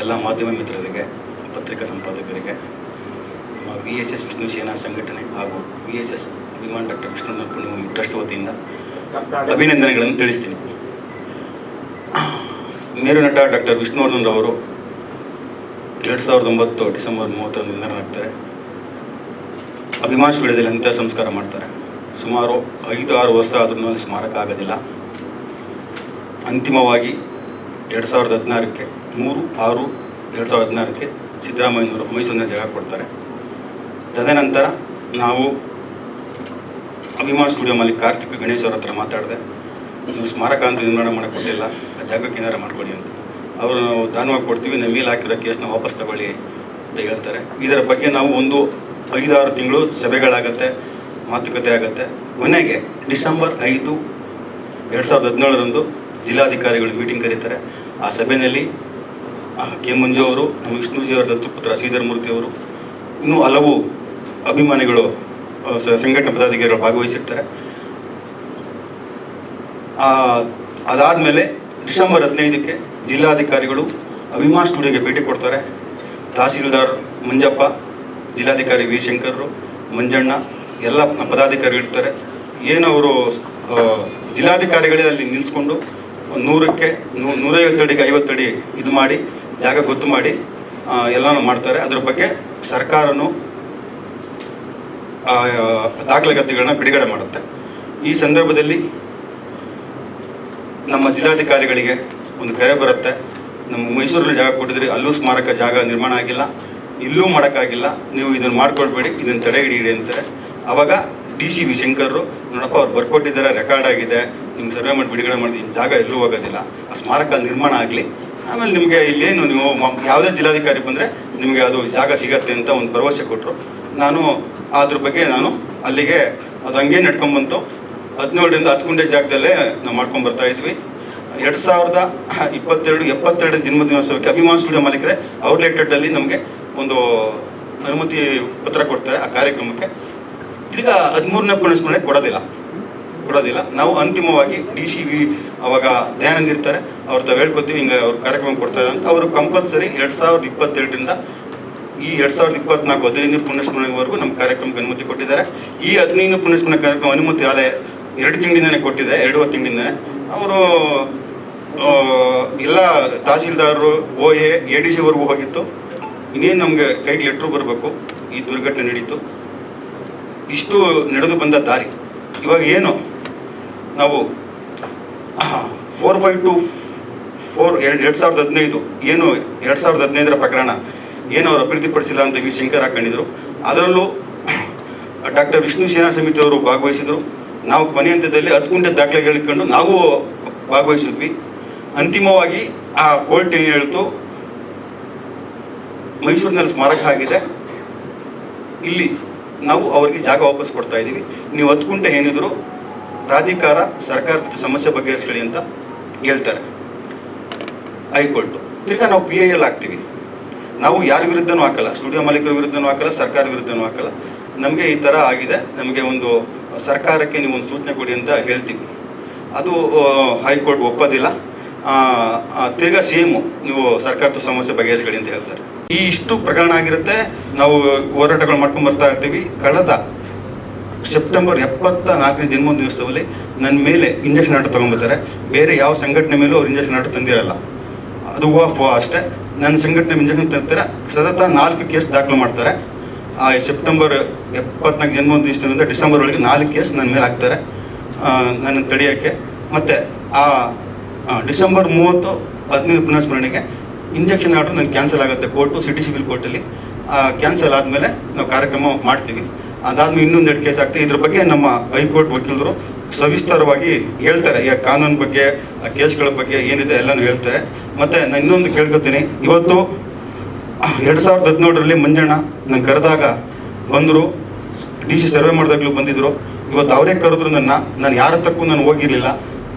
ಎಲ್ಲ ಮಾಧ್ಯಮ ಮಿತ್ರರಿಗೆ, ಪತ್ರಿಕಾ ಸಂಪಾದಕರಿಗೆ, ನಮ್ಮ V S S Vishnu Sena ಸಂಘಟನೆ ಹಾಗೂ V S S Abhiman doctor Vishnu Punyabhoomi trust ವತಿಯಿಂದ ಅಭಿನಂದನೆಗಳನ್ನು ತಿಳಿಸ್ತೀನಿ. ಮೇರು ನಟ ಡಾಕ್ಟರ್ ವಿಷ್ಣುವರ್ಧನ್ ಅವರು ಎರಡು ಸಾವಿರದ ಒಂಬತ್ತು ಡಿಸೆಂಬರ್ ಮೂವತ್ತೊಂದು ನಿಧನರಾಗ್ತಾರೆ. ಅಭಿಮಾನ್ ಸ್ಟುಡಿಯೋದಲ್ಲಿ ಅಂತ್ಯ ಸಂಸ್ಕಾರ ಮಾಡ್ತಾರೆ. ಸುಮಾರು ಐದು ಆರು ವರ್ಷ ಆದ್ರೂ ಸ್ಮಾರಕ ಆಗೋದಿಲ್ಲ. ಅಂತಿಮವಾಗಿ ಎರಡು ಸಾವಿರದ ಹದಿನಾರಕ್ಕೆ ಮೂರು, ಆರು, ಎರಡು ಸಾವಿರದ ಹದಿನಾರಕ್ಕೆ ಸಿದ್ದರಾಮಯ್ಯನವರು ಮೈಸೂರಿನ ಜಾಗ ಕೊಡ್ತಾರೆ. ತದನಂತರ ನಾವು ಅಭಿಮಾನ್ ಸ್ಟುಡಿಯೋ ಮಾಲೀಕ ಕಾರ್ತಿಕ್ ಗಣೇಶ್ ಅವ್ರ ಹತ್ರ ಮಾತಾಡಿದೆ. ನೀವು ಸ್ಮಾರಕ ಅಂತ ನಿರ್ಮಾಣ ಮಾಡಕ್ಕೆ ಕೊಟ್ಟಿಲ್ಲ ಆ ಜಾಗಕ್ಕೆ ಏನಾರು ಮಾಡ್ಕೊಡಿ ಅಂತ. ಅವರು ನಾವು ದಾನವಾಗಿ ಕೊಡ್ತೀವಿ ನಮ್ಮ ಮೇಲೆ ಹಾಕಿರೋ ಕೇಸ್ನ ವಾಪಸ್ ತಗೊಳ್ಳಿ ಅಂತ ಹೇಳ್ತಾರೆ. ಇದರ ಬಗ್ಗೆ ನಾವು ಒಂದು ಐದಾರು ತಿಂಗಳು ಸಭೆಗಳಾಗತ್ತೆ, ಮಾತುಕತೆ ಆಗುತ್ತೆ. ಕೊನೆಗೆ ಡಿಸೆಂಬರ್ ಐದು, ಎರಡು ಸಾವಿರದ ಹದಿನೇಳರಂದು ಜಿಲ್ಲಾಧಿಕಾರಿಗಳು ಮೀಟಿಂಗ್ ಕರೀತಾರೆ. ಆ ಸಭೆಯಲ್ಲಿ ಕೆ ಮಂಜು ಅವರು, ನಮ್ಮ ವಿಷ್ಣುಜಿ ಅವರ ದತ್ತುಪುತ್ರ ಶ್ರೀಧರ್ ಮೂರ್ತಿ ಅವರು, ಇನ್ನೂ ಹಲವು ಅಭಿಮಾನಿಗಳು ಸಂಘಟನೆ ಪದಾಧಿಕಾರಿಗಳು ಭಾಗವಹಿಸಿರ್ತಾರೆ. ಅದಾದ್ಮೇಲೆ ಡಿಸೆಂಬರ್ ಹದಿನೈದಕ್ಕೆ ಜಿಲ್ಲಾಧಿಕಾರಿಗಳು ಅಭಿಮಾನ್ ಸ್ಟುಡಿಯೋಗೆ ಭೇಟಿ ಕೊಡ್ತಾರೆ. ತಹಸೀಲ್ದಾರ್ ಮಂಜಪ್ಪ, ಜಿಲ್ಲಾಧಿಕಾರಿ ವಿ ಶಂಕರ್ರು ಮಂಜಣ್ಣ, ಎಲ್ಲ ಪದಾಧಿಕಾರಿಗಳಿರ್ತಾರೆ ಏನು ಅವರು ಜಿಲ್ಲಾಧಿಕಾರಿಗಳೇ ಅಲ್ಲಿ ನಿಲ್ಲಿಸ್ಕೊಂಡು ನೂರಕ್ಕೆ ನೂರೈವತ್ತು ಅಡಿಗೆ ಐವತ್ತು ಅಡಿ ಇದು ಮಾಡಿ ಜಾಗ ಗೊತ್ತು ಮಾಡಿ ಎಲ್ಲನೂ ಮಾಡ್ತಾರೆ. ಅದ್ರ ಬಗ್ಗೆ ಸರ್ಕಾರನೂ ದಾಖಲೆಗತಿಗಳನ್ನ ಬಿಡುಗಡೆ ಮಾಡುತ್ತೆ. ಈ ಸಂದರ್ಭದಲ್ಲಿ ನಮ್ಮ ಜಿಲ್ಲಾಧಿಕಾರಿಗಳಿಗೆ ಒಂದು ಕರೆ ಬರುತ್ತೆ. ನಮ್ಮ ಮೈಸೂರಲ್ಲಿ ಜಾಗ ಕೊಟ್ಟಿದ್ರಿ ಅಲ್ಲೂ ಸ್ಮಾರಕ ಜಾಗ ನಿರ್ಮಾಣ ಆಗಿಲ್ಲ. ಇಲ್ಲೂ ಮಾಡೋಕ್ಕಾಗಿಲ್ಲ. ನೀವು ಇದನ್ನು ಮಾಡ್ಕೊಳ್ಬೇಡಿ, ಇದನ್ನು ತಡೆ ಹಿಡಿಯಿರಿ ಅಂತಾರೆ. ಅವಾಗ ಡಿ ಸಿ ವಿ ಶಂಕರರು, ನೋಡಪ್ಪ, ಅವ್ರು ಬರ್ಕೊಟ್ಟಿದ್ದಾರೆ, ರೆಕಾರ್ಡ್ ಆಗಿದೆ. ನಿಮ್ಗೆ ಸರ್ವೆ ಮಾಡಿ ಬಿಡುಗಡೆ ಮಾಡ್ತೀನಿ. ಜಾಗ ಎಲ್ಲೂ ಹೋಗೋದಿಲ್ಲ. ಆ ಸ್ಮಾರಕ ನಿರ್ಮಾಣ ಆಗಲಿ. ಆಮೇಲೆ ನಿಮಗೆ ಇಲ್ಲೇನು ನೀವು ಯಾವುದೇ ಜಿಲ್ಲಾಧಿಕಾರಿ ಬಂದರೆ ನಿಮಗೆ ಅದು ಜಾಗ ಸಿಗತ್ತೆ ಅಂತ ಒಂದು ಭರವಸೆ ಕೊಟ್ಟರು ನಾನು ಅದ್ರ ಬಗ್ಗೆ ನಾನು ಅಲ್ಲಿಗೆ ಅದು ಹಂಗೆ ನಡ್ಕೊಂಡ್ಬಂತು ಹದಿನೇಳರಿಂದ ಹತ್ತು ಗುಂಟೆ ಜಾಗದಲ್ಲೇ ನಾವು ಮಾಡ್ಕೊಂಡು ಬರ್ತಾ ಇದ್ವಿ. ಎರಡು ಸಾವಿರದ ಇಪ್ಪತ್ತೆರಡು ಎಪ್ಪತ್ತೆರಡು ಜನ್ಮದಿನೋತ್ಸವಕ್ಕೆ ಅಭಿಮಾನ್ ಸ್ಟುಡಿಯೋ ಮಾಲೀಕರೇ ಔಟ್ಲೆಟೆಡಲ್ಲಿ ನಮಗೆ ಒಂದು ಅನುಮತಿ ಪತ್ರ ಕೊಡ್ತಾರೆ ಆ ಕಾರ್ಯಕ್ರಮಕ್ಕೆ. ತಿರ್ಗಾ ಹದಿಮೂರನೇ ಪುಣ್ಯಸ್ಮರಣೆ ಕೊಡೋದಿಲ್ಲ. ಕೊಡೋದಿಲ್ಲ. ನಾವು ಅಂತಿಮವಾಗಿ ಡಿ ಸಿ ವಿ ಅವಾಗ ದಯಾನಂದ ಇರ್ತಾರೆ. ಅವ್ರ ತಾವು ಹೇಳ್ಕೊತೀವಿ ಹಿಂಗೆ ಅವ್ರು ಕಾರ್ಯಕ್ರಮ ಕೊಡ್ತಾರೆ ಅಂತ. ಅವರು ಕಂಪಲ್ಸರಿ ಎರಡು ಸಾವಿರದ ಇಪ್ಪತ್ತೆರಡರಿಂದ ಈ ಎರಡು ಸಾವಿರದ ಇಪ್ಪತ್ನಾಲ್ಕು ಹದಿನೈದು ಪುಣ್ಯಸ್ಮರಣೆವರೆಗೂ ನಮ್ಮ ಕಾರ್ಯಕ್ರಮಕ್ಕೆ ಅನುಮತಿ ಕೊಟ್ಟಿದ್ದಾರೆ. ಈ ಹದಿನೈದು ಪುಣ್ಯಸ್ಮರಣೆ ಕಾರ್ಯಕ್ರಮ ಅನುಮತಿ ಆಲೆ ಎರಡು ತಿಂಗಳಿಂದನೇ ಕೊಟ್ಟಿದೆ, ಎರಡೂವರೆ ತಿಂಗಳಿಂದನೇ. ಅವರು ಎಲ್ಲ ತಹಸೀಲ್ದಾರರು, ಓ ಎ ಎ ಡಿ ಸಿವರೆಗೂ ಹೋಗಿತ್ತು. ಇನ್ನೇನು ನಮಗೆ ಕೈಗೆ ಲೆಟ್ರು ಬರಬೇಕು? ಈ ದುರ್ಘಟನೆ ನಡೀತು. ಇಷ್ಟು ನಡೆದು ಬಂದ ದಾರಿ. ಇವಾಗ ಏನು? ನಾವು ಫೋರ್ ಬೈ ಟು ಫೋರ್ ಎರಡು ಎರಡು ಸಾವಿರದ ಹದಿನೈದು, ಏನು ಎರಡು ಸಾವಿರದ ಹದಿನೈದರ ಪ್ರಕರಣ, ಏನು ಅವರು ಅಭಿವೃದ್ಧಿಪಡಿಸಿಲ್ಲ ಅಂತ ವಿ ಶಂಕರ್ ಹಾಕೊಂಡಿದ್ರು. ಅದರಲ್ಲೂ ಡಾಕ್ಟರ್ ವಿಷ್ಣು ಸೇನಾ ಸಮಿತಿ ಅವರು ಭಾಗವಹಿಸಿದರು. ನಾವು ಕೊನೆ ಹಂತದಲ್ಲಿ ಹತ್ತು ಗುಂಟೆ ದಾಖಲೆ ಹೇಳಿಕೊಂಡು ನಾವು ಭಾಗವಹಿಸಿದ್ವಿ. ಅಂತಿಮವಾಗಿ ಆ ಕೋರ್ಟ್ ಏನು ಹೇಳ್ತು? ಮೈಸೂರಿನಲ್ಲಿ ಸ್ಮಾರಕ ಆಗಿದೆ. ಇಲ್ಲಿ ನಾವು ಅವರಿಗೆ ಜಾಗ ವಾಪಸ್ ಕೊಡ್ತಾ ಇದ್ದೀವಿ ನೀವು ಹತ್ತು ಗುಂಟೆ ಏನಿದ್ರು ಪ್ರಾಧಿಕಾರ ಸರ್ಕಾರದ ಸಮಸ್ಯೆ ಬಗೆಹರಿಸ್ಕೊಳ್ಳಿ ಅಂತ ಹೇಳ್ತಾರೆ. ಹೈಕೋರ್ಟ್. ತಿರ್ಗಾ ನಾವು ಪಿ ಐ ಎಲ್ ಹಾಕ್ತೀವಿ. ನಾವು ಯಾರ ವಿರುದ್ಧನೂ ಹಾಕಲ್ಲ. ಸ್ಟುಡಿಯೋ ಮಾಲೀಕರ ವಿರುದ್ಧನೂ ಹಾಕಲ್ಲ, ಸರ್ಕಾರ ವಿರುದ್ಧನೂ ಹಾಕಲ್ಲ. ನಮಗೆ ಈ ಥರ ಆಗಿದೆ. ನಮಗೆ ಒಂದು ಸರ್ಕಾರಕ್ಕೆ ನೀವು ಒಂದು ಸೂಚನೆ ಕೊಡಿ ಅಂತ ಹೇಳ್ತೀವಿ. ಅದು ಹೈಕೋರ್ಟ್ ಒಪ್ಪೋದಿಲ್ಲ. ತಿರ್ಗಾ ಸೇಮು ನೀವು ಸರ್ಕಾರದ ಸಮಸ್ಯೆ ಬಗೆಹರಿಸ್ಕೊಳ್ಳಿ ಅಂತ ಹೇಳ್ತಾರೆ. ಈ ಇಷ್ಟು ಪ್ರಕರಣ ಆಗಿರುತ್ತೆ. ನಾವು ಹೋರಾಟಗಳು ಮಾಡ್ಕೊಂಡು ಬರ್ತಾ ಇರ್ತೀವಿ. ಕಳೆದ ಸೆಪ್ಟೆಂಬರ್ ಎಪ್ಪತ್ತ ನಾಲ್ಕನೇ ಜನ್ಮದಿವಸದಲ್ಲಿ ನನ್ನ ಮೇಲೆ ಇಂಜೆಕ್ಷನ್ ಆರ್ಡರ್ ತೊಗೊಂಬರ್ತಾರೆ ಬೇರೆ ಯಾವ ಸಂಘಟನೆ ಮೇಲೂ ಅವ್ರು ಇಂಜೆಕ್ಷನ್ ಆರ್ಡರ್ ತಂದಿರಲ್ಲ. ಅದು ಓ ಅಷ್ಟೇ. ನನ್ನ ಸಂಘಟನೆ ಇಂಜೆಕ್ಷನ್ ತಂತಾರೆ ಸತತ ನಾಲ್ಕು ಕೇಸ್ ದಾಖಲು ಮಾಡ್ತಾರೆ. ಆ ಸೆಪ್ಟೆಂಬರ್ ಎಪ್ಪತ್ನಾಲ್ಕು ಜನ್ಮದಿವಸದಿಂದ ಡಿಸೆಂಬರ್ ಒಳಗೆ ನಾಲ್ಕು ಕೇಸ್ ನನ್ನ ಮೇಲೆ ಹಾಕ್ತಾರೆ. ನನ್ನ ತಡೆಯೋಕ್ಕೆ. ಮತ್ತು ಆ ಆ, ಡಿಸೆಂಬರ್ ಮೂವತ್ತು ಹದಿನೈದು ಪುನಃಸ್ಮರಣೆಗೆ ಇಂಜೆಕ್ಷನ್ ಆರ್ಡರ್ ನನಗೆ ಕ್ಯಾನ್ಸಲ್ ಆಗುತ್ತೆ. ಕೋರ್ಟು ಸಿಟಿ ಸಿವಿಲ್ ಕೋರ್ಟಲ್ಲಿ ಕ್ಯಾನ್ಸಲ್ ಆದಮೇಲೆ ನಾವು ಕಾರ್ಯಕ್ರಮ ಮಾಡ್ತೀವಿ. ಅದಾದ್ಮೇಲೆ ಇನ್ನೊಂದೆರಡು ಕೇಸ್ ಆಗ್ತದೆ. ಇದ್ರ ಬಗ್ಗೆ ನಮ್ಮ ಹೈಕೋರ್ಟ್ ವಕೀಲರು ಸವಿಸ್ತಾರವಾಗಿ ಹೇಳ್ತಾರೆ. ಈ ಕಾನೂನು ಬಗ್ಗೆ, ಆ ಕೇಸ್ಗಳ ಬಗ್ಗೆ ಏನಿದೆ ಎಲ್ಲನೂ ಹೇಳ್ತಾರೆ. ಮತ್ತು ನಾನು ಇನ್ನೊಂದು ಕೇಳ್ಕೊತೀನಿ. ಇವತ್ತು ಎರಡು ಸಾವಿರದ ಹದಿನೇಳರಲ್ಲಿ ಮಂಜಣ್ಣ ನಾನು ಕರೆದಾಗ ಬಂದರು. ಡಿ ಸಿ ಸರ್ವೆ ಮಾಡಿದಾಗಲೂ ಬಂದಿದ್ದರು ಇವತ್ತು ಅವರೇ ಕರೆದ್ರು ನನ್ನ. ನಾನು ಯಾರ ಹತ್ತಕ್ಕೂ ನಾನು ಹೋಗಿರಲಿಲ್ಲ.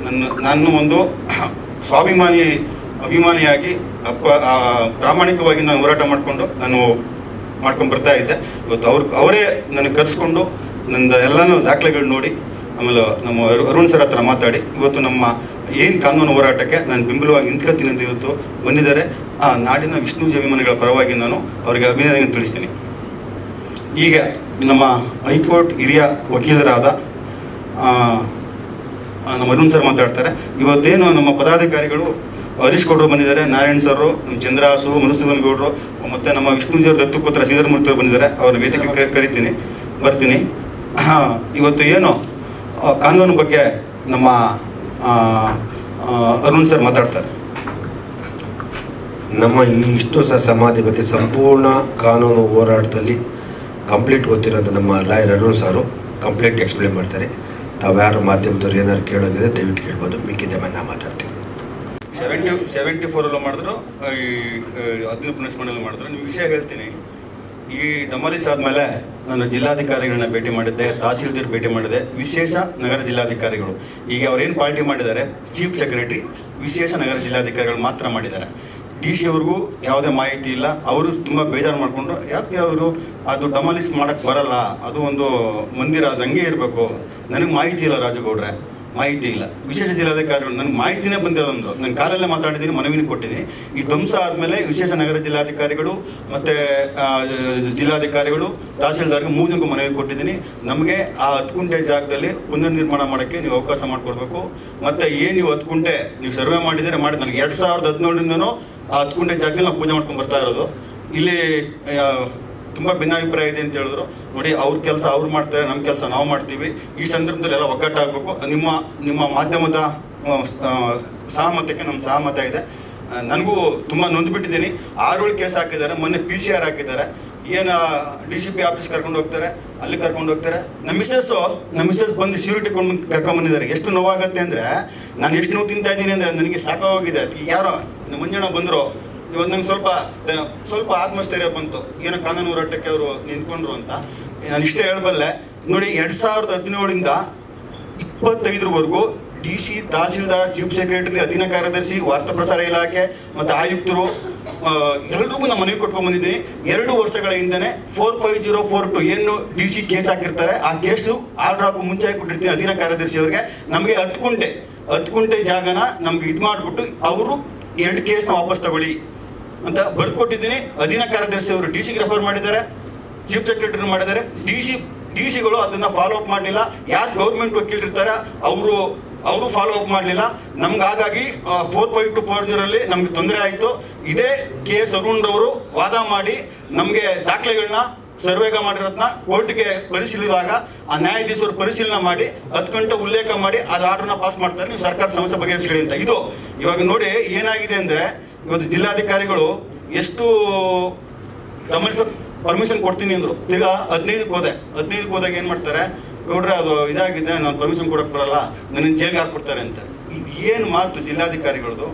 ನನ್ನ, ನಾನು ಒಂದು ಸ್ವಾಭಿಮಾನಿ, ಅಭಿಮಾನಿಯಾಗಿ ಅಪ್ಪ ಪ್ರಾಮಾಣಿಕವಾಗಿ ನಾನು ಹೋರಾಟ ಮಾಡಿಕೊಂಡು ನಾನು ಮಾಡ್ಕೊಂಡು ಬರ್ತಾ ಇದ್ದೆ. ಇವತ್ತು ಅವ್ರು ಅವರೇ ನನಗೆ ಕರೆಸ್ಕೊಂಡು ನನ್ನ ಎಲ್ಲನೂ ದಾಖಲೆಗಳು ನೋಡಿ, ಆಮೇಲೆ ನಮ್ಮ ಅರು- ಅರುಣ್ ಸರ್ ಹತ್ರ ಮಾತಾಡಿ. ಇವತ್ತು ನಮ್ಮ ಏನು ಕಾನೂನು ಹೋರಾಟಕ್ಕೆ ನಾನು ಬೆಂಬಲವಾಗಿ ನಿಂತ್ಕೊತೀನಿ ಅಂತ ಇವತ್ತು ಬಂದಿದ್ದಾರೆ. ಆ ನಾಡಿನ ವಿಷ್ಣು ಜೀವಿಮನೆಗಳ ಪರವಾಗಿ ನಾನು ಅವರಿಗೆ ಅಭಿನಂದನೆ ತಿಳಿಸ್ತೀನಿ. ಈಗ ನಮ್ಮ ಹೈಕೋರ್ಟ್ ಹಿರಿಯ ವಕೀಲರಾದ ನಮ್ಮ ಅರುಣ್ ಸರ್ ಮಾತಾಡ್ತಾರೆ. ಇವತ್ತೇನು ನಮ್ಮ ಪದಾಧಿಕಾರಿಗಳು ಹರೀಶ್ ಗೌಡರು ಬಂದಿದ್ದಾರೆ, ನಾರಾಯಣ್ ಸರ್ ಚಂದ್ರಾಸು ಮಧುಸೂದನ್ ಗೌಡರು ಮತ್ತು ನಮ್ಮ ವಿಷ್ಣುಜರ್ ದತ್ತುಪುತ್ರ ಶ್ರೀಧರಮೂರ್ತಿ ಅವರು ಬಂದಿದ್ದಾರೆ. ಅವರ ವೇದಿಕೆ ಕರಿತೀನಿ, ಬರ್ತೀನಿ. ಇವತ್ತು ಏನು ಕಾನೂನು ಬಗ್ಗೆ ನಮ್ಮ ಅರುಣ್ ಸರ್ ಮಾತಾಡ್ತಾರೆ. ನಮ್ಮ ಈ ಇಷ್ಟು ಸರ್ ಸಮಾಧಿ ಬಗ್ಗೆ ಸಂಪೂರ್ಣ ಕಾನೂನು ಹೋರಾಟದಲ್ಲಿ ಕಂಪ್ಲೀಟ್ ಗೊತ್ತಿರೋದು ನಮ್ಮ ಲಾಯರ್ ಅರುಣ್ ಸಾರು ಕಂಪ್ಲೀಟ್ ಎಕ್ಸ್ಪ್ಲೇನ್ ಮಾಡ್ತಾರೆ. ತಾವು ಯಾರು ಮಾಧ್ಯಮದವ್ರು ಏನಾದ್ರು ಕೇಳೋದಿದೆ ದಯವಿಟ್ಟು ಕೇಳ್ಬೋದು. ಮಿಕ್ಕಿದ್ದೆ ಮೇಲೆ ನಾ ಮಾತಾಡ್ತೀನಿ. ಸೆವೆಂಟಿ ಸೆವೆಂಟಿ ಫೋರಲ್ಲೂ ಮಾಡಿದ್ರು ಈ ಹದಿನೈದು ಪುನಸ್ಮರಣೆಲ್ಲ ಮಾಡಿದ್ರು. ನಿಮ್ಗೆ ವಿಷಯ ಹೇಳ್ತೀನಿ. ಈ ಡಮಾಲಿಸ್ ಆದಮೇಲೆ ನಾನು ಜಿಲ್ಲಾಧಿಕಾರಿಗಳನ್ನ ಭೇಟಿ ಮಾಡಿದ್ದೆ, ತಹಸೀಲ್ದಾರ್ ಭೇಟಿ ಮಾಡಿದೆ ವಿಶೇಷ ನಗರ ಜಿಲ್ಲಾಧಿಕಾರಿಗಳು. ಈಗ ಅವ್ರೇನು ಪಾರ್ಟಿ ಮಾಡಿದ್ದಾರೆ, ಚೀಫ್ ಸೆಕ್ರೆಟರಿ, ವಿಶೇಷ ನಗರ ಜಿಲ್ಲಾಧಿಕಾರಿಗಳು ಮಾತ್ರ ಮಾಡಿದ್ದಾರೆ. ಡಿ ಸಿ ಅವ್ರಿಗೂ ಯಾವುದೇ ಮಾಹಿತಿ ಇಲ್ಲ, ಅವರು ತುಂಬ ಬೇಜಾರು ಮಾಡಿಕೊಂಡ್ರು, ಯಾಕೆ ಅವರು ಅದು ಡಮಾಲಿಸ್ ಮಾಡೋಕ್ಕೆ ಬರಲ್ಲ, ಅದು ಒಂದು ಮಂದಿರ ಅದು ಇರಬೇಕು. ನನಗೆ ಮಾಹಿತಿ ಇಲ್ಲ ರಾಜಗೌಡ್ರೆ. ಮಾಹಿತಿ ಇಲ್ಲ. ವಿಶೇಷ ಜಿಲ್ಲಾಧಿಕಾರಿಗಳು ನನಗೆ ಮಾಹಿತಿನೇ ಬಂದಿರೋ ಅಂದರು. ನಾನು ಕಾಲಲ್ಲೇ ಮಾತಾಡಿದ್ದೀನಿ, ಮನವಿನ ಕೊಟ್ಟಿದ್ದೀನಿ. ಈ ಧ್ವಂಸ ಆದಮೇಲೆ ವಿಶೇಷ ನಗರ ಜಿಲ್ಲಾಧಿಕಾರಿಗಳು ಮತ್ತು ಜಿಲ್ಲಾಧಿಕಾರಿಗಳು, ತಹಸೀಲ್ದಾರ್ಗೆ ಮೂರು ಜನಕ್ಕೂ ಮನವಿ ಕೊಟ್ಟಿದ್ದೀನಿ. ನಮಗೆ ಆ ಹತ್ತು ಜಾಗದಲ್ಲಿ ಪುನರ್ ನಿರ್ಮಾಣ ಮಾಡೋಕ್ಕೆ ನೀವು ಅವಕಾಶ ಮಾಡಿಕೊಡ್ಬೇಕು. ಮತ್ತು ಏನು ನೀವು ಹತ್ತು ಕುಂಟೆ ನೀವು ಸರ್ವೆ ಮಾಡಿದರೆ ಮಾಡಿ, ನನಗೆ ಎರಡು ಸಾವಿರದ ಹದಿನೇಳರಿಂದನೂ ಆ ಹತ್ತು ಕುಂಟೆ ಜಾಗದಲ್ಲಿ ನಾವು ಪೂಜೆ ಮಾಡ್ಕೊಂಡು ಬರ್ತಾ ಇರೋದು. ಇಲ್ಲಿ ತುಂಬ ಭಿನ್ನಾಭಿಪ್ರಾಯ ಇದೆ ಅಂತ ಹೇಳಿದ್ರು. ನೋಡಿ, ಅವ್ರ ಕೆಲಸ ಅವ್ರು ಮಾಡ್ತಾರೆ ನಮ್ಮ ಕೆಲಸ ನಾವು ಮಾಡ್ತೀವಿ. ಈ ಸಂದರ್ಭದಲ್ಲಿ ಎಲ್ಲ ಒಗ್ಗಟ್ಟಾಗಬೇಕು. ನಿಮ್ಮ ನಿಮ್ಮ ಮಾಧ್ಯಮದ ಸಹಮತಕ್ಕೆ ನಮ್ಮ ಸಹಮತ ಇದೆ. ನನಗೂ ತುಂಬ ನೊಂದ್ಬಿಟ್ಟಿದ್ದೀನಿ. ಆರೋಳು ಕೇಸ್ ಹಾಕಿದ್ದಾರೆ, ಮೊನ್ನೆ ಪಿ ಸಿ ಆರ್ ಹಾಕಿದ್ದಾರೆ. ಏನು ಡಿ ಸಿ ಪಿ ಆಫೀಸ್ ಕರ್ಕೊಂಡು ಹೋಗ್ತಾರೆ, ಅಲ್ಲಿ ಕರ್ಕೊಂಡು ಹೋಗ್ತಾರೆ. ನಮ್ಮ ಮಿಸ್ಸಸ್ಸು ನಮ್ಮ ಮಿಸ್ಸಸ್ ಬಂದು ಸೀರಿಟಿ ಕೊಂಡು ಕರ್ಕೊಂಬಂದಿದ್ದಾರೆ ಎಷ್ಟು ನೋವಾಗತ್ತೆ ಅಂದರೆ, ನಾನು ಎಷ್ಟು ನೋವು ತಿಂತಾ ಇದ್ದೀನಿ ಅಂದರೆ ನನಗೆ ಸಾಕಾಗೋಗಿದೆ. ಯಾರೋ ಮಂಜಣ್ಣ ಬಂದರು ಇವತ್ತು ನಂಗೆ ಸ್ವಲ್ಪ ಸ್ವಲ್ಪ ಆತ್ಮಸ್ಥೈರ್ಯ ಬಂತು. ಏನೋ ಕಾನೂನು ಹೋರಾಟಕ್ಕೆ ಅವರು ನಿಂತ್ಕೊಂಡ್ರು ಅಂತ. ನಾನು ಇಷ್ಟೇ ಹೇಳಬಲ್ಲೆ, ನೋಡಿ ಎರಡು ಸಾವಿರದ ಹದಿನೇಳರಿಂದ ಇಪ್ಪತ್ತೈದರವರೆಗೂ D C tahsildar, chief secretary, ಅಧೀನ ಕಾರ್ಯದರ್ಶಿ, ವಾರ್ತಾ ಪ್ರಸಾರ ಇಲಾಖೆ ಮತ್ತು ಆಯುಕ್ತರು ಎಲ್ರಿಗೂ ನಾನು ಮನವಿ ಕೊಟ್ಕೊಂಡು ಬಂದಿದ್ದೀನಿ. ಎರಡು ವರ್ಷಗಳ ಹಿಂದೆ four five zero four two ಏನು ಡಿ ಸಿ ಕೇಸ್ ಹಾಕಿರ್ತಾರೆ. ಆ ಕೇಸು ಆರ್ಡರ್ ಹಾಕೋ ಮುಂಚೆ ಕೊಟ್ಟಿರ್ತೀನಿ ಅಧೀನ ಕಾರ್ಯದರ್ಶಿ ಅವರಿಗೆ. ನಮಗೆ ಹತ್ತು ಗುಂಟೆ ಜಾಗನ ನಮ್ಗೆ ಇದು ಮಾಡಿಬಿಟ್ಟು ಅವರು ಎರಡು ಕೇಸ್ನ ವಾಪಸ್ ತಗೊಳ್ಳಿ. ಅಂತ ಬರೆದು ಕೊಟ್ಟಿದ್ದೀನಿ. ಅಧೀನ ಕಾರ್ಯದರ್ಶಿ ಅವರು ಡಿ ಸಿಗೆ ರೆಫರ್ ಮಾಡಿದ್ದಾರೆ. ಚೀಫ್ ಸೆಕ್ರೆಟರಿ ಮಾಡಿದ್ದಾರೆ. ಡಿ ಸಿ ಡಿ ಸಿಗಳು ಅದನ್ನ ಫಾಲೋ ಅಪ್ ಮಾಡಲಿಲ್ಲ. ಯಾರು ಗೌರ್ಮೆಂಟ್ ವಕೀಲರಿರ್ತಾರೆ, ಅವರು ಅವರು ಫಾಲೋ ಅಪ್ ಮಾಡಲಿಲ್ಲ. ನಮ್ಗೆ ಹಾಗಾಗಿ ಫೋರ್ ಫೈವ್ ಟು ಫೋರ್ ಜೀರೋಲ್ಲಿ ನಮ್ಗೆ ತೊಂದರೆ ಆಯಿತು. ಇದೇ ಕೆ ಎಸ್ ಅರುಣ್ ಅವರು ವಾದ ಮಾಡಿ ನಮಗೆ ದಾಖಲೆಗಳನ್ನ ಸರ್ವೇಗ ಮಾಡಿರೋದನ್ನ ಕೋರ್ಟ್ಗೆ ಪರಿಶೀಲಿಸಿದಾಗ ಆ ನ್ಯಾಯಾಧೀಶರು ಪರಿಶೀಲನೆ ಮಾಡಿ ಹತ್ತು ಗಂಟೆ ಉಲ್ಲೇಖ ಮಾಡಿ ಅದು ಆರ್ಡರ್ನ ಪಾಸ್ ಮಾಡ್ತಾರೆ. ನೀವು ಸರ್ಕಾರ ಸಮಸ್ಯೆ ಬಗೆಹರಿಸ್ಕೊಳ್ಳಿ ಅಂತ. ಇದು ಇವಾಗ ನೋಡಿ ಏನಾಗಿದೆ ಅಂದ್ರೆ ಇವತ್ತು ಜಿಲ್ಲಾಧಿಕಾರಿಗಳು ಎಷ್ಟು ಗಮನಿಸ ಪರ್ಮಿಷನ್ ಕೊಡ್ತೀನಿ ಅಂದ್ರು. ತಿರ್ಗಾ ಹದಿನೈದಕ್ಕೆ ಹೋದೆ. ಹದಿನೈದಕ್ಕೆ ಹೋದಾಗ ಏನು ಮಾಡ್ತಾರೆ? ಗೌಡ್ರೆ, ಅದು ಇದಾಗಿದೆ, ನಾನು ಪರ್ಮಿಷನ್ ಕೊಡಕ್ಕೆ ಬರಲ್ಲ. ನನ್ನ ಜೈಲ್ಗೆ ಹಾಕ್ಬಿಡ್ತಾರೆ ಅಂತ. ಇದು ಏನು ಮಾತು ಜಿಲ್ಲಾಧಿಕಾರಿಗಳದು?